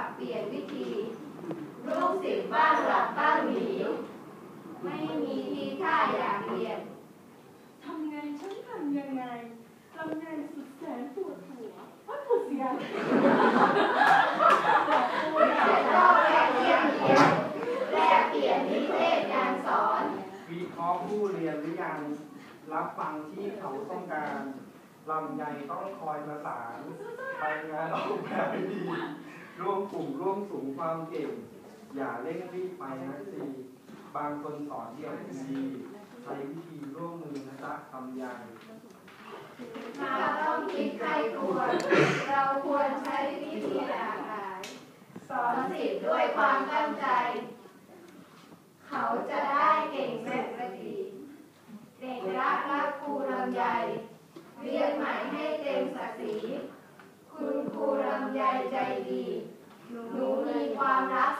รับเปลี่ยนวิธีลูกศิษย์บ้านหลับบ้านหนีไม่มีทีท่าอยากเรียนทำไงฉันทำยังไงทำไงสุดแสนปวดหัวว่าปวดเสียงก็แลกเปลี่ยนเรียนแลกเปลี่ยนนิเทศการสอนวิเคราะห์ผู้เรียนหรือยังรับฟังที่เขาต้องการลำไยต้องคอยประสานไปงานออกแบบให้ดี ร่วมกลุ่มร่วมสูงความเก่ง อย่าเร่งรีบไปนะสิบางคนสอนเดี่ยวดีใช้วิธีร่วมมือนะจ๊ะทำใหญ่ถ้าต้องคิดใครควรเราควรใช้วิธีหลากหลายสอนสิทธิ์ด้วยความตั้งใจ เขาจะได้เก่งแม่นระดีเด็กรักรักครูลำไยเรียนใหม่ให้เต็มศักดิ์ศรีคุณครูลำไยใจดี หนูมีค